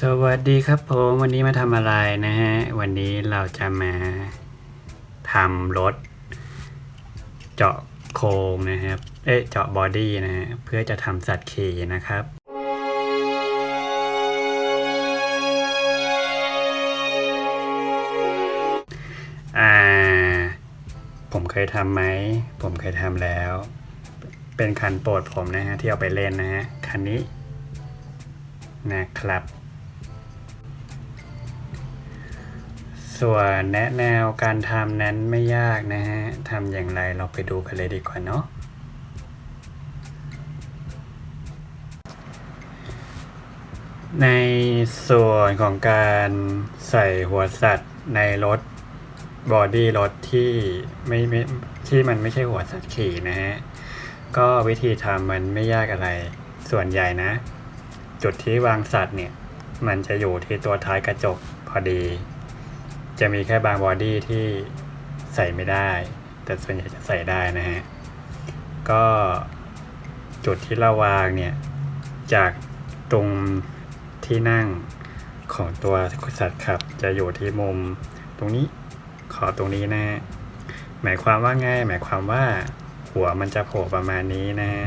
สวัสดีครับผมวันนี้มาทำอะไรนะฮะ วันนี้เราจะมาทำรถ เจาะโครงนะครับ เอ๊ะเจาะบอดี้นะฮะเพื่อจะทำสัตว์ขี่นะครับอ่าผมเคยทำไหม ผมเคยทำแล้ว เป็นคันโปรดผมนะฮะที่เอาไปเล่นนะฮะคันนี้นะครับ ส่วนแนะแนวการทำนั้นไม่ยากนะฮะทำอย่างไรเราไปดูกันเลยดีกว่าเนาะในส่วนของการใส่หัวสัตว์ในรถบอดี้รถที่ไม่ไม่ที่มันไม่ใช่หัวสัตว์ขี่นะฮะ ก็วิธีทำมันไม่ยากอะไร ส่วนใหญ่นะ จุดที่วางสัตว์เนี่ย มันจะอยู่ที่ตัวท้ายกระจกพอดี จะมีแค่บางบอดี้ที่ใส่ไม่ได้ แต่ส่วนใหญ่จะใส่ได้นะฮะ ก็จุดที่เราวางเนี่ย จากตรงที่นั่งของตัวสัตว์ขับ จะอยู่ที่มุมตรงนี้ขอตรงนี้นะฮะหมายความว่าไงหมายความว่าหัวมันจะโผล่ประมาณนี้นะฮะ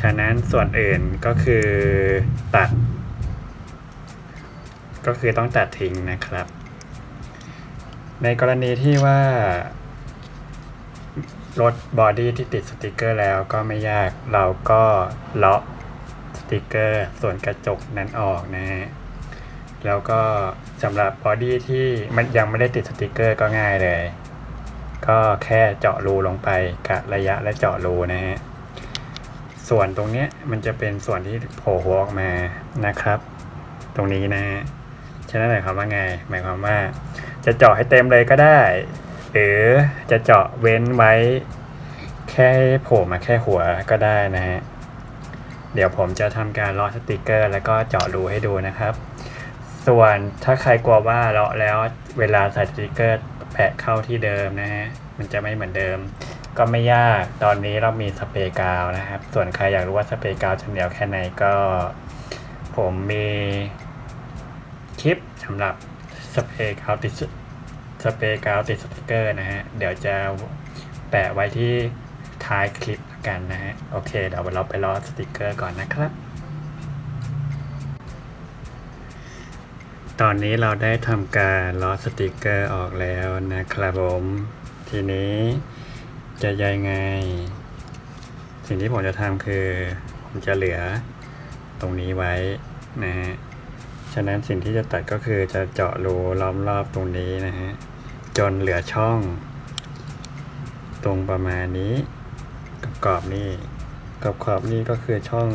ฉะนั้นส่วนอื่นก็คือตัด ก็คือต้องตัดทิ้งนะครับ ในกรณีที่ว่ารถบอดี้ที่ติดสติกเกอร์แล้วก็ไม่ยากเราก็เลาะสติกเกอร์ส่วนกระจกนั้นออกนะฮะแล้วก็สำหรับบอดี้ที่มันยังไม่ได้ติดสติกเกอร์ก็ง่ายเลย ก็แค่เจาะรูลงไปกะระยะและเจาะรูนะฮะส่วนตรงเนี้ยมันจะเป็นส่วนที่โผล่หัวออกมานะครับ ตรงนี้นะฮะฉะนั้นหมายความว่าไง หมายความว่า จะเจาะให้เต็มเลยก็ได้ หรือจะเจาะเว้นไว้ แค่โผล่มาแค่หัวก็ได้นะฮะ เดี๋ยวผมจะทำการลาะสติกเกอร์ แล้วก็เจาะรูให้ดูนะครับ ส่วนถ้าใครกลัวว่าเลาะแล้วเวลาใส่สติกเกอร์แปะเข้าที่เดิมนะฮะ มันจะไม่เหมือนเดิม ก็ไม่ยาก ตอนนี้เรามีสเปรย์กาวนะครับ ส่วนใครอยากรู้ว่าสเปรย์กาวจะเหนียวแค่ไหนก็ ผมมีคลิปสำหรับสเปรย์กาวติด สเปรย์กาวติดสติกเกอร์นะฮะ เดี๋ยวจะแปะไว้ที่ท้ายคลิปกันนะฮะ โอเคเดี๋ยวเราไปรอสติกเกอร์ก่อนนะครับ ตอนนี้เราได้ทำการล้อสติกเกอร์ออกแล้วนะครับผม ทีนี้จะยังไง สิ่งที่ผมจะทำคือผมจะเหลือตรงนี้ไว้นะฮะ ฉะนั้นสิ่งที่จะตัดก็คือจะเจาะรูล้อมรอบตรงนี้นะฮะ จนเหลือช่อง ตรงประมาณนี้กับกรอบนี้กับขอบนี้ก็คือช่อง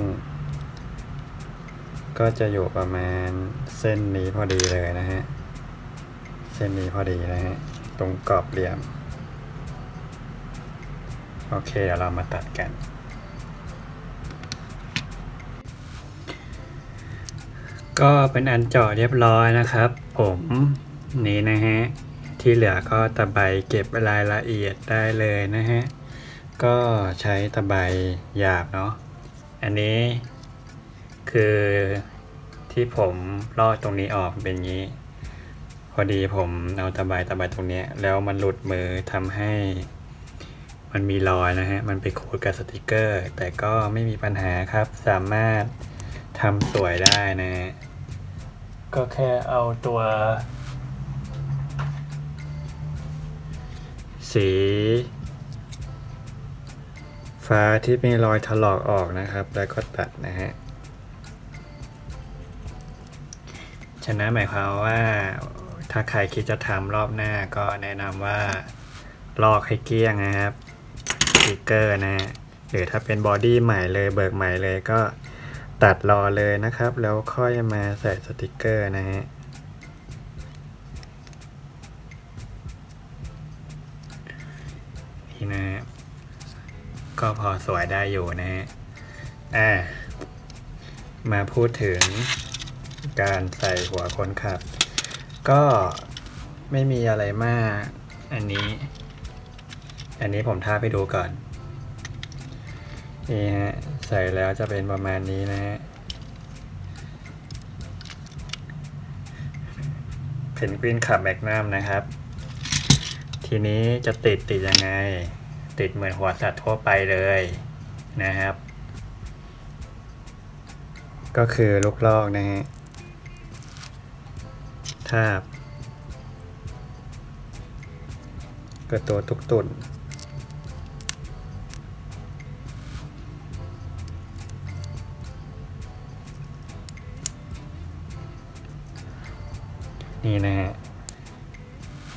ก็จะอยู่ประมาณเส้นนี้พอดีเลยนะฮะ เส้นนี้พอดีนะฮะ ตรงกรอบเหลี่ยม โอเคเดี๋ยวเรามาตัดกัน ก็เป็นอันเจาะเรียบร้อยนะครับ ผมนี่นะฮะ ที่เหลือก็ตะไบเก็บรายละเอียดได้เลยนะฮะ ก็ใช้ตะไบหยาบเนาะ อันนี้คือที่ผมลอกตรงนี้ออกเป็นงนี้ พอดีผมเอาตะไบตะไบตรงนี้แล้วมันหลุดมือทำให้มันมีรอยนะฮะ มันไปขูดกับสติกเกอร์ แต่ก็ไม่มีปัญหาครับ สามารถทำสวยได้นะ ก็แค่เอาตัว สี ฟ้าที่มีรอยถลอกออกนะครับ แล้วก็ตัดนะฮะฉะนั้นหมายความว่าถ้าใครคิดจะทำรอบหน้าก็แนะนำว่าลอกให้เกลี้ยงนะครับสติกเกอร์นะฮะหรือถ้าเป็นบอดี้ใหม่เลยเบิกใหม่เลยก็ตัดรอเลยนะครับ แล้วค่อยมาใส่สติกเกอร์นะฮะ นะฮะก็พอสวยได้อยู่นะฮะอ่ามาพูดถึงการใส่หัวคนขับ ก็ไม่มีอะไรมาก อันนี้ อันนี้ผมทาไปดูก่อน นี่ฮะ ใส่แล้วจะเป็นประมาณนี้นะฮะเพนกวินขับแมกนัมนะครับ ทีนี้จะติดติดยังไง ติดเหมือนหัวสัตว์ทั่วไปเลยนะครับ ก็คือลูกลอกนะฮะทาบกับตัวตุกตุ่นนี่นะฮะ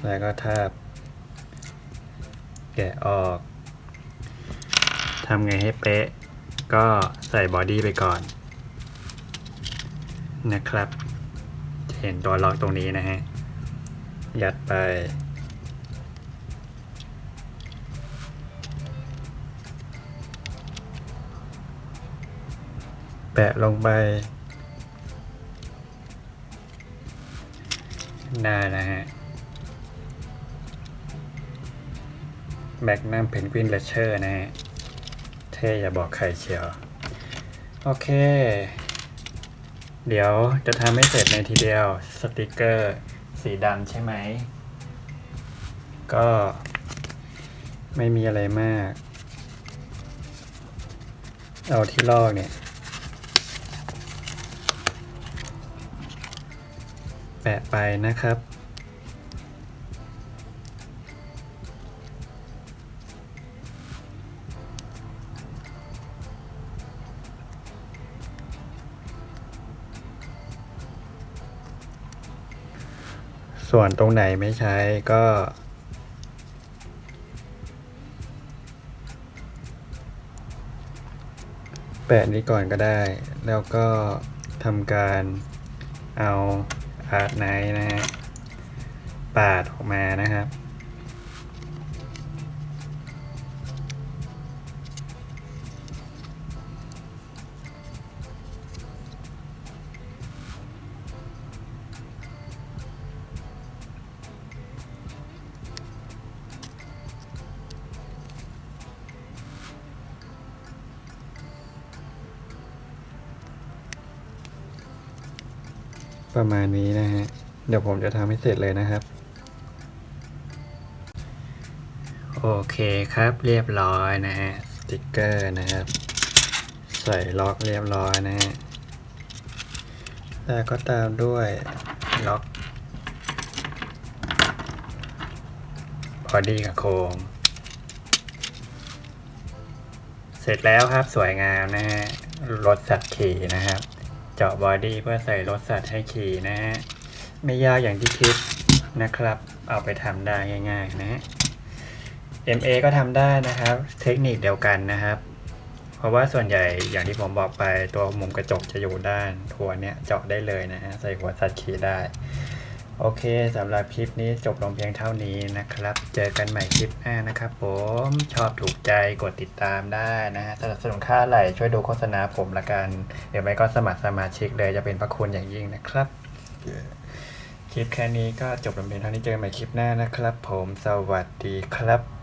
แล้วก็ทาบ แกะออกทำไงให้เป๊ะ ก็ใส่บอดี้ไปก่อน นะครับ เห็นตัวล็อกตรงนี้นะฮะ ยัดไป แปะลงไป ได้นะฮะ แมกนัมเพนกวินเลเชอร์นะฮะ เท่อย่าบอกใครเชียว โอเค เดี๋ยวจะทำให้เสร็จในทีเดียว สติกเกอร์สีดำใช่ไหม ก็ไม่มีอะไรมาก เอาที่ลอกเนี่ยแปะไปนะครับ ส่วนตรงไหนไม่ใช้ก็ แปะนี้ก่อนก็ได้ แล้วก็ทำการเอาอาร์ตไนท์นะฮะปาดออกมานะครับ ประมาณนี้นะฮะ เดี๋ยวผมจะทำให้เสร็จเลยนะครับ โอเคครับเรียบร้อยนะฮะ สติกเกอร์นะครับ ใส่ล็อกเรียบร้อยนะฮะ แล้วก็ตามด้วยล็อกบอดีกับโครงเสร็จแล้วครับสวยงามนะฮะรถสัตว์ขี่นะครับ เจาะบอดี้เพื่อใส่รถสัตว์ให้ขี่นะฮะ ไม่ยากอย่างที่คิดนะครับ เอาไปทำได้ง่ายๆนะฮะ MA ก็ทำได้นะครับ เทคนิคเดียวกันนะครับ เพราะว่าส่วนใหญ่อย่างที่ผมบอกไปตัวมุมกระจกจะอยู่ด้านทัวเนี้ยเจาะได้เลยนะฮะใส่หัวสัตว์ขี่ได้ โอเคสำหรับคลิปนี้จบลงเพียงเท่านี้นะครับ เจอกันใหม่คลิปหน้านะครับผมชอบถูกใจกดติดตามได้นะฮะสนับสนุนค่าไหลช่วยดูโฆษณาผมละกัน เดี๋ยวไม่ก็สมัครสมาชิกเลยจะเป็นพระคุณอย่างยิ่งนะครับคลิปแค่นี้ก็จบลงเพียงเท่านี้เจอกันใหม่คลิปหน้านะครับ ผมสวัสดีครับ